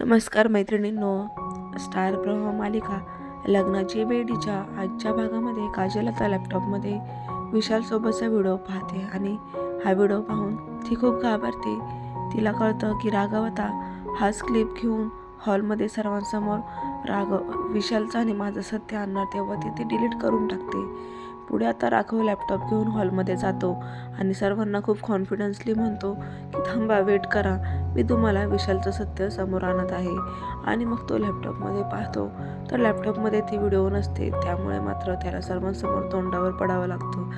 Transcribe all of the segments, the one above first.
नमस्कार मैत्रिणींनो स्टार प्रवाह मालिका लग्नाची बेडीच्या आजच्या भागामध्ये काजल आता लॅपटॉपमध्ये विशालसोबतचा व्हिडिओ पाहते आणि हा व्हिडिओ पाहून ती खूप घाबरते. तिला कळतं की राघव आता हाच क्लिप घेऊन हॉलमध्ये सर्वांसमोर राघव विशालचा आणि माझं सत्य आणणार तेव्हा ती ते डिलीट करून टाकते. पुढे आता राघव लॅपटॉप घेऊन हॉलमध्ये जातो आणि सर्वांना खूप कॉन्फिडन्सली म्हणतो की थांबा वेट करा. मी तुम्हाला विशालचं सत्य समोर आणत आहे. आणि मग तो लॅपटॉपमध्ये पाहतो. तर लॅपटॉपमध्ये ती व्हिडिओ नसते त्यामुळे मात्र त्याला सर्वांसमोर तोंडावर पडावं लागतं.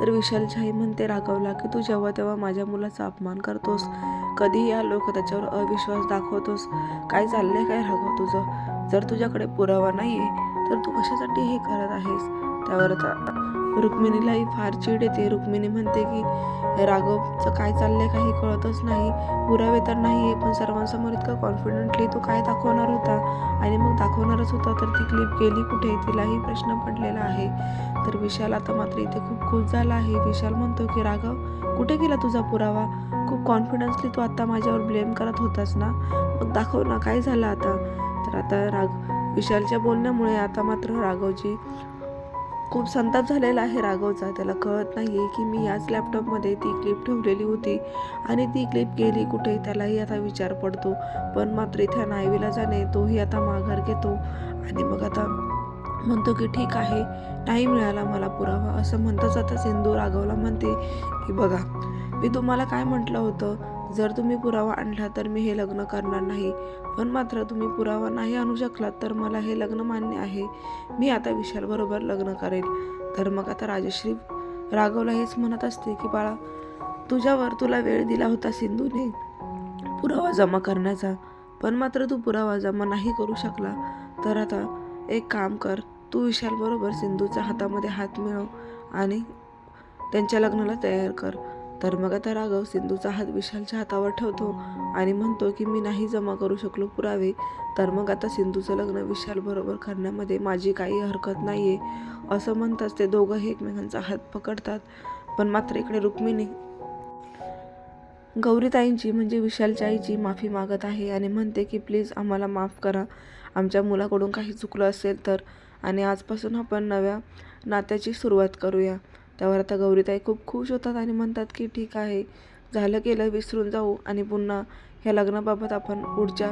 तर विशाल आई म्हणते राघवला की तू जेव्हा तेव्हा माझ्या मुलाचा अपमान करतोस कधी या लोक त्याच्यावर अविश्वास दाखवतोस? काय चाललंय काय राघव तुझं? जर तुझ्याकडे पुरावा नाही आहे तर तू कशासाठी हे करत आहेस? त्यावर आता रुक्मिणीलाही फार चीड येते. रुक्मिणी म्हणते की राघवचं काय चाललंय काही कळतच नाही. पुरावे तर नाही आहे पण सर्वांसमोर इतकं कॉन्फिडेंटली तो काय दाखवणार होता? आणि मग दाखवणारच होता तर ती क्लिप गेली कुठे? तिलाही प्रश्न पडलेला आहे. तर विशाल आता मात्र इथे खूप खुश झाला आहे. विशाल म्हणतो की राघव कुठे गेला तुझा पुरावा? खूप कॉन्फिडन्सली तू आत्ता माझ्यावर ब्लेम करत होतास ना? मग दाखव ना काय झालं आता? तर आता राग विशालच्या बोलण्यामुळे आता मात्र राघवजी खूप संताप झालेला आहे राघवचा. त्याला कळत नाही आहे की मी याच लॅपटॉपमध्ये ती क्लिप ठेवलेली होती आणि ती क्लिप गेली कुठे त्यालाही आता विचार पडतो. पण मात्र इथे नायवीला जाणे तोही आता माघार घेतो. आणि मग आता म्हणतो की ठीक आहे नाही मिळाला मला पुरावा. असं म्हणताच आता सिंधू राघवला म्हणते की बघा मी तुम्हाला काय म्हटलं होतं? जर तुम्ही पुरावा आणला तर मी हे लग्न करणार नाही. पण मात्र तुम्ही पुरावा नाही आणू शकलात तर मला हे लग्न मान्य आहे. मी आता विशालबरोबर लग्न करेल. तर मग आता राजश्री राघवला हेच म्हणत असते की बाळा तुझ्यावर तुला वेळ दिला होता सिंधूने पुरावा जमा करण्याचा. पण मात्र तू पुरावा जमा नाही करू शकला. तर आता एक काम कर. तू विशालबरोबर सिंधूच्या हातामध्ये हात मिळव आणि त्यांच्या लग्नाला तयार कर. तर मग आता राघव सिंधूचा हात विशालच्या हातावर ठेवतो आणि म्हणतो की मी नाही जमा करू शकलो पुरावे तर मग आता सिंधूचं लग्न विशाल बरोबर करण्यामध्ये माझी काही हरकत नाही आहे असं म्हणताच ते दोघंही एकमेकांचा हात पकडतात. पण मात्र इकडे रुक्मिणी गौरीताईंची म्हणजे विशालच्या आईची माफी मागत आहे आणि म्हणते की प्लीज आम्हाला माफ करा. आमच्या मुलाकडून काही चुकलं असेल तर आणि आजपासून आपण नव्या नात्याची सुरुवात करूया. त्यावर आता गौरीताई खूप खुश होतात आणि म्हणतात की ठीक आहे झालं केलं विसरून जाऊ आणि पुन्हा ह्या लग्नाबाबत आपण पुढच्या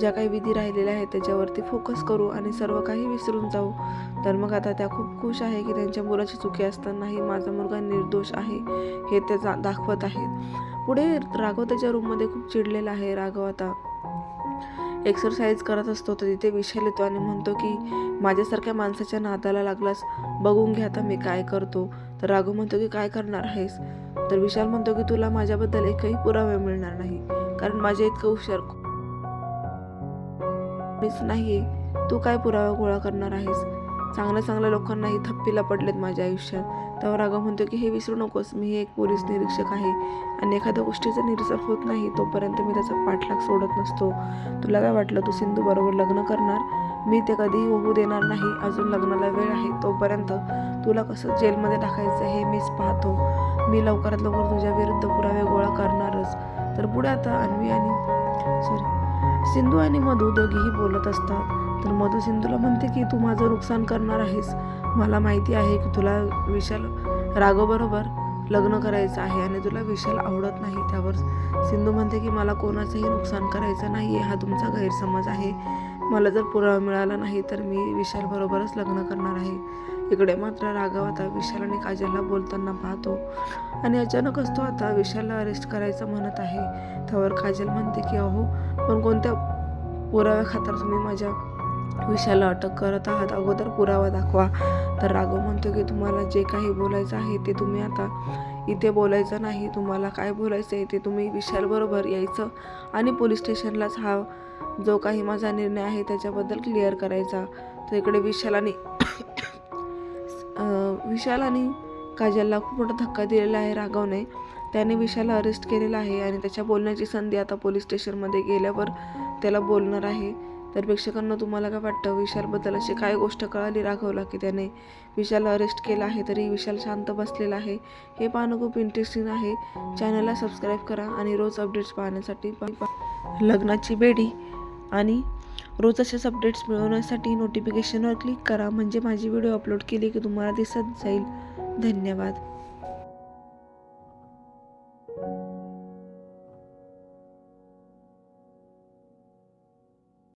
ज्या काही विधी राहिलेल्या आहेत त्याच्यावरती फोकस करू आणि सर्व काही विसरून जाऊ. तर मग आता त्या खूप खुश आहे की त्यांच्या मुलाची चुकी असतानाही माझा मुलगा निर्दोष आहे हे ते जा- दाखवत आहेत. पुढे राघव त्याच्या रूममध्ये खूप चिडलेला आहे. राघव आता एक्सरसाइज करत असतो तर तिथे विषय येतो आणि म्हणतो की माझ्यासारख्या माणसाच्या नादाला लागलास बघून घ्या आता मी काय करतो. तर राघव म्हणतो की काय करणार आहेस? तर विशाल म्हणतो की तुला माझ्याबद्दल एकही पुरावे मिळणार नाही कारण माझ्या इतकं हुशार नाही नाहीये. तू काय पुरावा गोळा करणार आहेस? चांगल्या चांगल्या लोकांनाही थप्पीला पडलेत माझ्या आयुष्यात. तेव्हा राघव म्हणतो की हे विसरू नकोस मी एक पोलीस निरीक्षक आहे आणि एखाद्या गोष्टीचं निरसन होत नाही तोपर्यंत मी त्याचा पाठलाग सोडत नसतो. तुला काय वाटलं तू सिंधू बरोबर लग्न करणार? मी ते कधीही होऊ देणार नाही. अजून लग्नाला वेळ आहे तोपर्यंत तुला कसं जेलमध्ये टाकायचं हे मीच पाहतो. मी लवकरात लवकर तुझ्या विरुद्ध पुरावे गोळा करणारच. तर पुढे आता अन्वी आणि सॉरी सिंधू आणि मधू दोघीही बोलत असतात. तर मधू सिंधूला म्हणते की तू माझं नुकसान करणार आहेस. मला माहिती आहे की तुला विशाल राघवबरोबर लग्न करायचं आहे आणि तुला विशाल आवडत नाही त्यावर सिंधू म्हणते की मला कोणाचंही नुकसान करायचं नाही आहे हा तुमचा गैरसमज आहे. मला जर पुरावा मिळाला नाही तर मी विशालबरोबरच लग्न करणार आहे. इकडे मात्र राघव आता विशाल आणि काजलला बोलताना पाहतो. आणि अचानकच तो आता विशालला अरेस्ट करायचं म्हणत आहे. त्यावर काजल म्हणते की अहो पण कोणत्या पुराव्या खातर तुम्ही माझ्या विषयाला अटक करत आहात. अगोदर पुरावा दाखवा. तर राघव म्हणतो की तुम्हाला जे काही बोलायचं आहे ते तुम्ही आता इथे बोलायचं नाही. तुम्हाला काय बोलायचं आहे ते तुम्ही विशालबरोबर यायचं आणि पोलीस स्टेशनलाच हा जो काही माझा निर्णय आहे त्याच्याबद्दल क्लिअर करायचा. तर इकडे विशाल आणि विशाल आणि काजलला खूप मोठा धक्का दिलेला आहे राघवने. त्याने विशाला अरेस्ट केलेला आहे आणि त्याच्या बोलण्याची संधी आता पोलीस स्टेशनमध्ये गेल्यावर त्याला बोलणार आहे. तर प्रेक्षकांना तुम्हाला काय वाटतं? विशालबद्दल अशी काय गोष्ट कळाली राघवला की त्याने विशाल अरेस्ट केला आहे तरी विशाल शांत बसलेला आहे? हे पाहणं खूप इंटरेस्टिंग आहे. चॅनलला सबस्क्राईब करा आणि रोज अपडेट्स पाहण्यासाठी लग्नाची बेडी आणि रोज असेच अपडेट्स मिळवण्यासाठी नोटिफिकेशनवर क्लिक करा. म्हणजे माझी व्हिडिओ अपलोड केली की तुम्हाला दिसत जाईल. धन्यवाद.